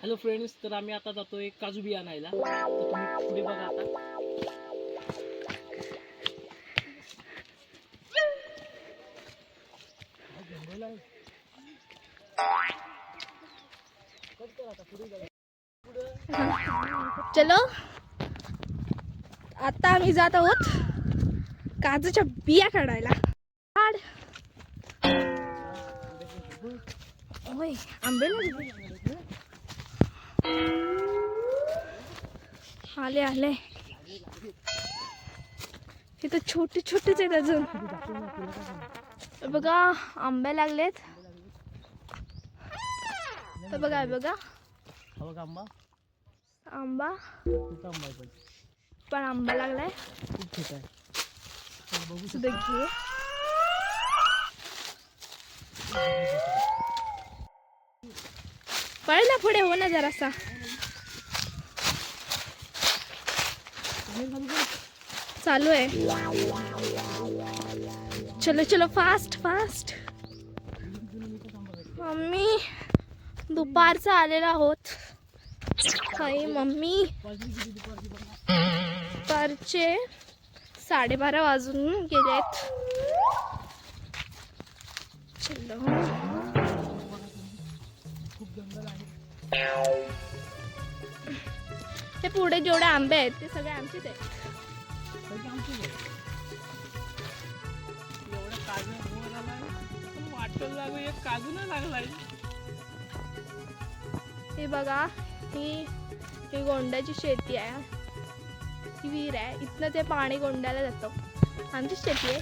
Hello friends तर आम्ही आता जातोय काजू बिया आणायला. तर तुम्ही पुढे बघा आता. चलो. आता आम्ही जात आहोत काजूच्या बिया काढायला. काढ. होय आंबे आले आले. इथं छोटे छोटेच आहेत अजून. हे बघा आंबे लागलेत. हे बघा हे बघा. हा बघा आंबा. आंबा. पण आंबा लागलाय. तर बघू शकता. देखिए पळ पुढे हो ना जरासा. चालू आहे. चलो चलो फास्ट फास्ट मम्मी दुपारचा आलेला आहोत. काही मम्मी दुपारचे साडेबारा वाजून गेलेत. चलो. हे पुढे जेवढे आंबे आहेत ते सगळे आमचेच आहेत. सगळे आमचेच आहे. एवढं काजू वर आलाय, पण वाटतं लागू एक काजू नाही लागलाय. हे बघा ही ही गोंड्याची शेती आहे. ही विहीर आहे. इथनं ते पाणी गोंड्याला जातं. आमची शेती आहे.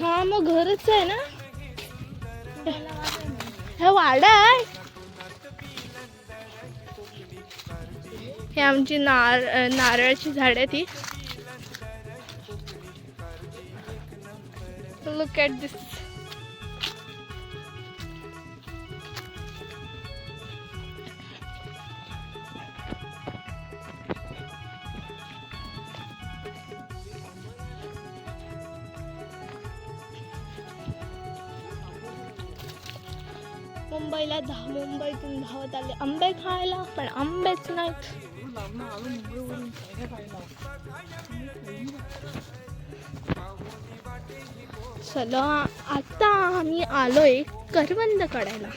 हा मग घरच आहे ना? हे वाडा आहे. हे आमची नार नारळाची झाड आहे ती. लुक ॲट दिस मुंबईला धा मुंबईतून धावत आले. आंबे खायला पण आंबेच नाहीत चला चलो आता आम्ही आलोय करवंद काढायला.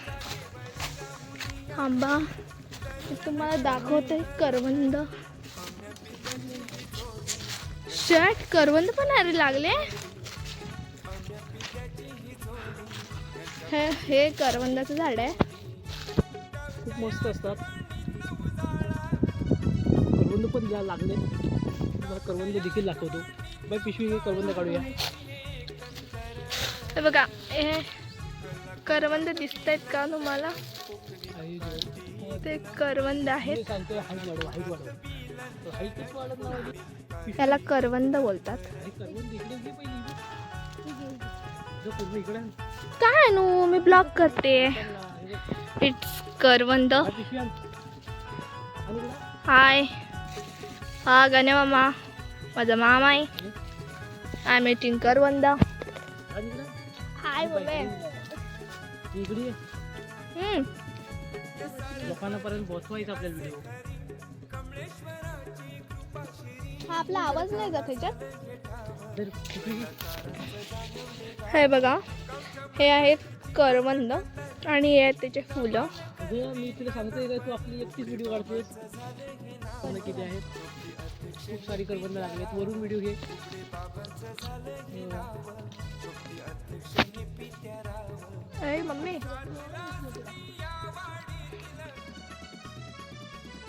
आंबा तुम्हाला दाखवते करवंद. शर्ट करवंद पण अरे लागले. हे हे करवंदाचं झाड आहे. खूप मस्त असतात. करवंद पण द्या लागले. तुम्हाला करवंद देखील दाखवतो. बाय पिशवी करवंद काढूया. हे बघा हे करवंद दिसत आहेत का तुम्हाला? ते करवंद आहेत. त्याला करवंद बोलतात. काय नो मी ब्लॉक करते. इट्स करवंद. हाय हा गणे मामा. माझा मामा आहे. आय एम करवंद. हाय बोले इकडे ये. पोहोचवायचं आपल्याला व्हिडिओ हा आपला आवाज नाही जात ह्याच्यात हे बघा हे आहेत करवंद आणि हे आहेत त्याचे फुलं. मी तुला सांगतोय का तू आपली एकटीच व्हिडिओ काढतोय. किती आहेत. खूप सारी लागलेत. वरून व्हिडिओ घे. हे. अरे मम्मी.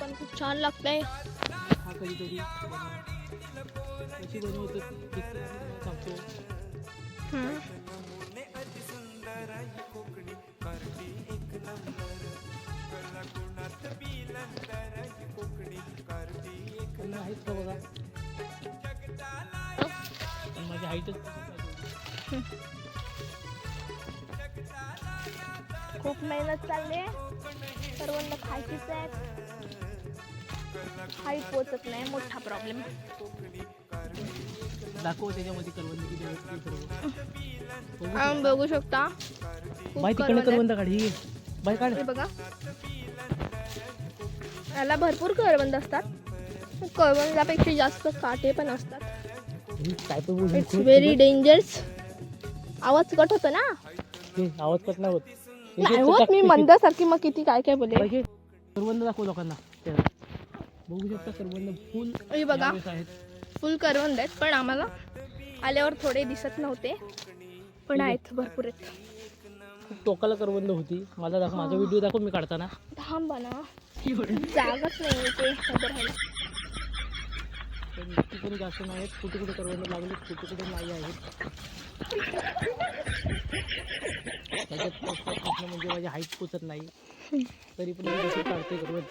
पण खूप छान लागतंय. हा कधीतरी. सांगतो. आहेत का बघा? माझी हाईटच खूप मेहनत चालली. आहे करवंद खायचीच आहेत. हाईट पोचत नाही मोठा प्रॉब्लेम दाखव त्याच्यामध्ये करवंद किती आहेत ते सर्व बघू शकता. खूप बाई तिकडे करवंद. आहेत. करवंद काढ ही. बाई काढ. हे बघा. याला भरपूर करवंद असतात. करवंदापेक्षा जास्त काटे पण असतात. ही काय पण बोलू. इट्स. व्हेरी डेंजरस आवाज कट होतो ना? हे, आवाज कट नाही होत. हे नाही जे होत मी टाक- मंदासारखी मग किती काय काय बोले बाई, हे करवंद दाखव लोकांना. बघू शकता करवंद फुल हे बघा. यावेळेस आहेत. फुल करवंद आहेत पण आम्हाला आल्यावर थोडे दिसत नव्हते. पण आहेत भरपूर आहेत. खूप टोकाला करवंद होती. मला दाखव माझा व्हिडिओ दाखव मी काढताना थांबा ना. जागाच नाही ते पण जास्त नाही आहेत. कुठे कुठे करवंद लागले कुठे कुठे नाही आहेत. त्याच्यात म्हणजे माझी हाईट पोचत नाही. तरी पण काढते करवंद.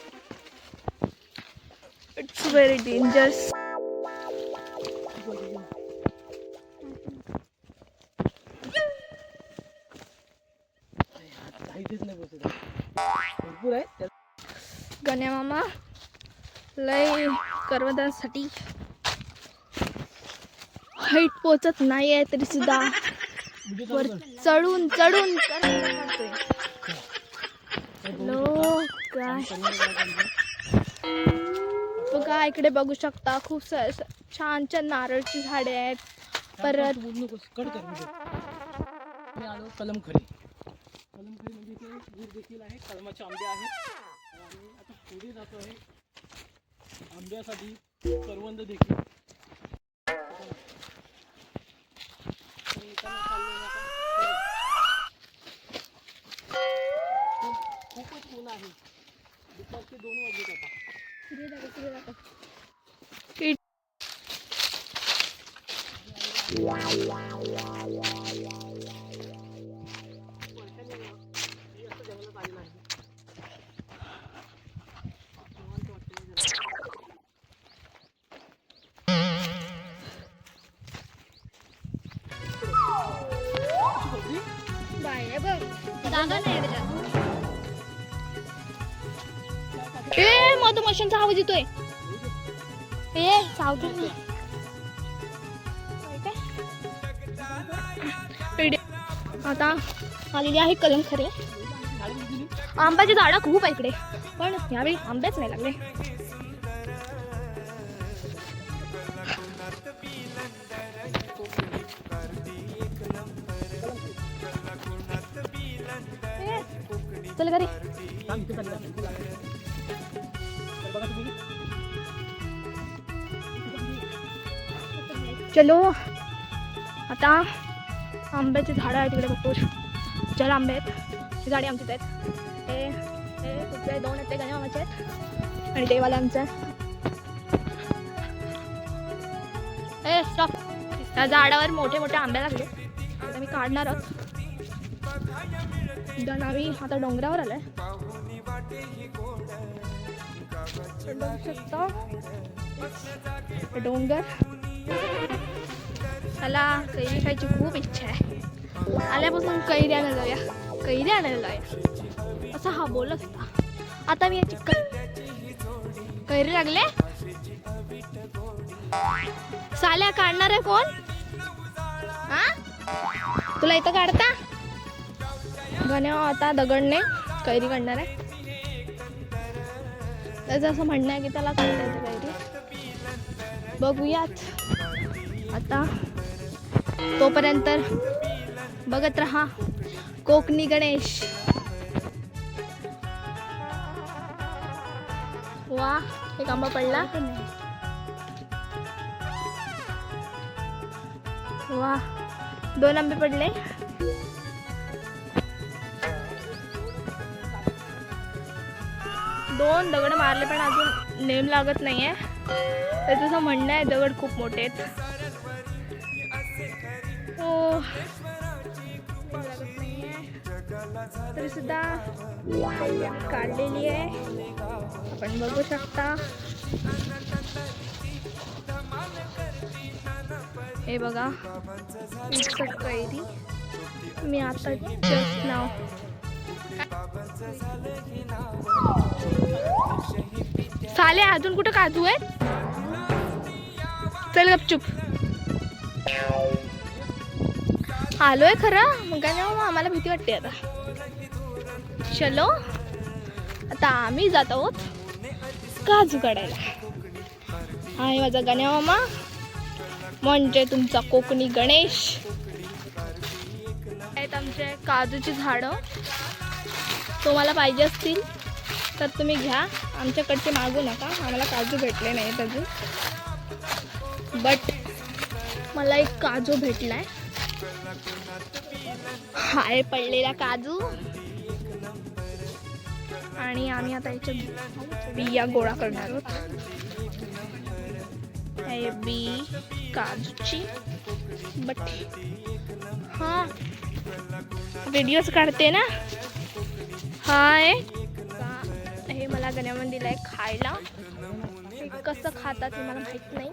इट्स व्हेरी डेंजरस आहे. आहे गण्या मामा लय करवदांसाठी हाईट पोचत नाही आहे तरी सुद्धा वर चढून चढून बघा इकडे बघू शकता खूप स- छान छान नारळची झाडे आहेत. परत कलम खरी नकोस कट कर video. मी आलो कलमखरी कलमखरी म्हणजे इथे दूर देखील आहे कलमाचे आंबे आहेत आणि आता पुढे जातो आहे आंब्यासाठी करवंद देखील तर येताना चाललोय मी आता. खूप- खूपच ऊन आहे दुपारचे दोन वाजलेत आता इट- मी आवाज येतोय ए सावधी आता आलेली आहे कलम खरे. आंब्याची झाडं खूप आहे इकडे. पण यावेळी आंब्याच नाही लागले. चल घरी. चलो. आता आंब्याचे झाडं आहेत तिकडे भरपूर. चल आंबे आहेत. झाडे आमचीच आहेत. हे हे कुठले दोन आहेत ते गण्या मामाचे आहेत. आणि देवाला आमचं ए स्टॉप त्या झाडावर मोठे मोठे आंबे लागले. आता मी काढणार आहोत. डन आम्ही आता डोंगरावर आलाय. शकता डोंगर. मला कैरी खायची खूप इच्छा आहे आल्यापासून कैरी आणायला जाऊया कैरी आणायला जाऊया असं हा बोलत होता आता मी याची कै- कैरी लागले साल्या काढणार आहे कोण हा तुला इथं काढता गण्या आता दगडने कैरी काढणार आहे त्याचं असं म्हणणं आहे की त्याला काढता येते कैरी बघूयात आता तोपर्यंत बघत रहा कोकणी गणेश. वा एक आंबा पडला. वा दोन आंबे पडले. दोन दगड मारले पण अजून नेम लागत नाहीये. तर तुझं म्हणणं आहे दगड खूप मोठे आहेत. तरी सुद्धा काढलेली आहे. आपण बघू शकता. हे बघा इट्स कैरी. मी आता जस्ट नाव साले अजून कुठं काजू आहेत? चल गपचूप. आलोय खरं. मग काय आम्हाला भीती वाटते आता. चलो. आता आम्ही जात आहोत काजू काढायला. आहे माझा गण्या मामा म्हणजे तुमचा कोकणी गणेश. आहेत आमचे काजूची झाडं. तुम्हाला पाहिजे असतील तर तुम्ही घ्या. आमच्याकडचे मागू नका. आम्हाला काजू भेटले नाहीत अजून. बट मला एक काजू भेटला आहे हाय पडलेला काजू. आणि आम्ही आता याच्या बिया गोळा करणार आहोत. हे बी काजूची बट. हा. व्हिडिओज काढते ना? हाय. हे मला गण्यामध्ये दिलंय खायला. कसं खातात हे मला माहीत नाही.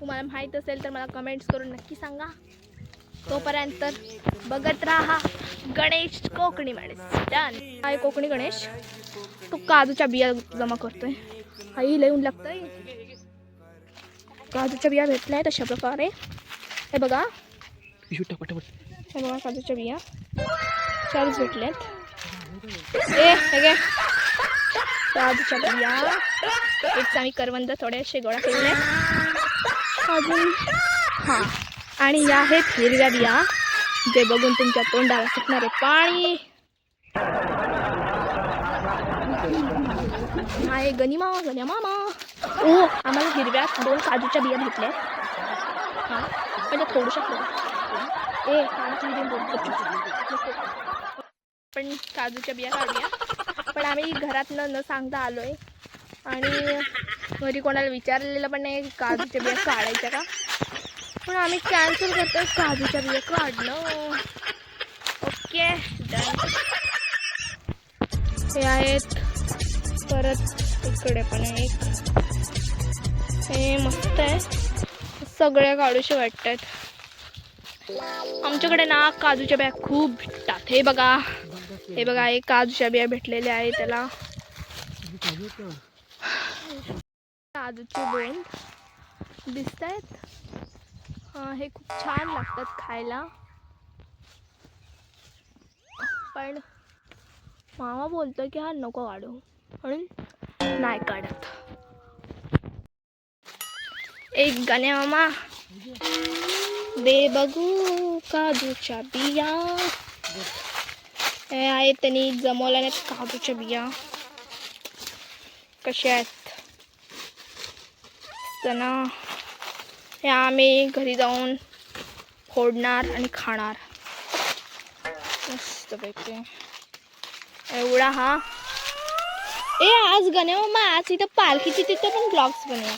तुम्हाला माहीत असेल तर मला कमेंट्स करून नक्की सांगा. तोपर्यंत बघत राहा गणेश कोकणी माणूस. डन आहे कोकणी गणेश. तो काजूच्या बिया जमा करतोय. आई लिहून लागतंय. काजूच्या बिया भेटल्या आहेत अशा प्रकारे. हे बघा. हे बघा काजूच्या बिया. चारच भेटल्यात. ए हे काजूच्या बिया. हेच आम्ही करवंद थोडेसे गोळा केलेले. अजून. हां. आणि या आहेत हिरव्या बिया जे बघून तुमच्या तोंडाला सुटणारे पाणी. आहे गनिमा गण्या मामा. ओ आम्हाला हिरव्या दोन काजूच्या बिया भेटल्या. हां म्हणजे थोडूशा ए पण काजूच्या बिया काढूया. पण आम्ही घरातनं न सांगता आलो आहे आणि घरी कोणाला विचारलेलं पण नाही काजूच्या बिया काढायच्या का? पण आम्ही कॅन्सल करतो काजूच्या बिया काढणं ओके डन हे आहेत. परत इकडे पण एक. हे मस्त आहे. सगळ्या काढूशे वाटतात. आमच्याकडे ना काजूच्या बिया खूप भेटतात. हे बघा. हे बघा हे काजूच्या बिया भेटलेल्या आहे त्याला. काजूचे दोन दिसत आहेत हे खूप छान लागतात खायला. पण मामा बोलतो की हा नको काढू म्हणून नाही काढत. एक गाणे मामा. दे बघू काजूच्या बिया. हे आहे त्यांनी जमवल्या नाहीत काजूच्या बिया. कशा आहेत? त्यांना हे आम्ही घरी जाऊन फोडणार आणि खाणार. मस्तपैकी. एवढा हा. ए आज गणे मम्मा आज इथं पालखीची तिथं पण ब्लॉग्स बनवा.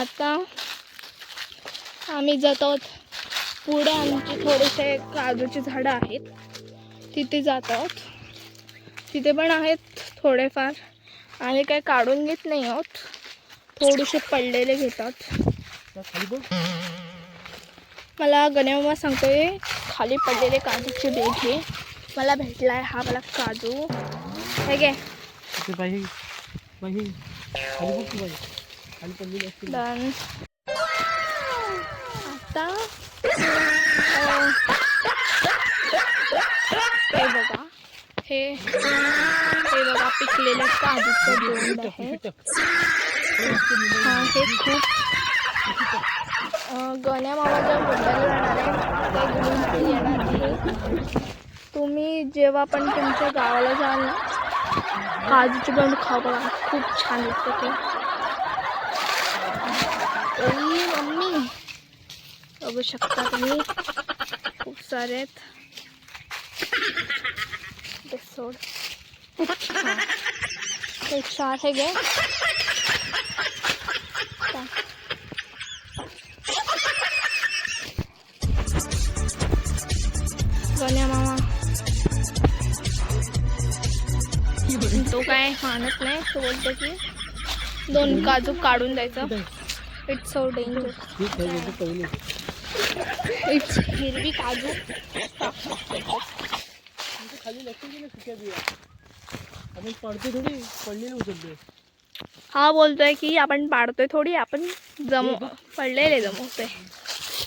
आता आम्ही जात आहोत पुढे. आमची थोडेसे काजूची झाडं आहेत. तिथे जात आहोत. तिथे पण आहेत थोडेफार. आम्ही काय काढून घेत नाही आहोत. थोडेसे पडलेले घेतात. खाली बघ मला गण्यामा सांगतोय खाली पडलेले काजूचे बे घे मला भेटला आहे हा मला काजू. हे घे. तिथे बाई बाई खाली बघ तू बाई. खाली पडलेली असते डन आता अं, हे बघा. हे. हे बघा पिकलेलं काजूचं बोंड आहे हा हे खूप गण्या मामाच्या बोंडाला जाणार आहे. ते येणार आहे. तुम्ही जेव्हा पण तुमच्या गावाला जाल ना काजूचे बोंड खाऊ बघा. खूप छान लागतं ते. मम्मी. बघू शकता तुम्ही. खूप सारे आहेत. सोड. एक हे चार हे गे गण्या मामा. तो काय मानत नाही तो बोलतो की दोन काजू काढून द्यायचं. इट्स सो डेंजर इट्स हिरवी काजू. पडते थोडी पडलेली उचलते हा बोलतोय की आपण पाडतोय थोडी आपण जम पडलेले जमवतोय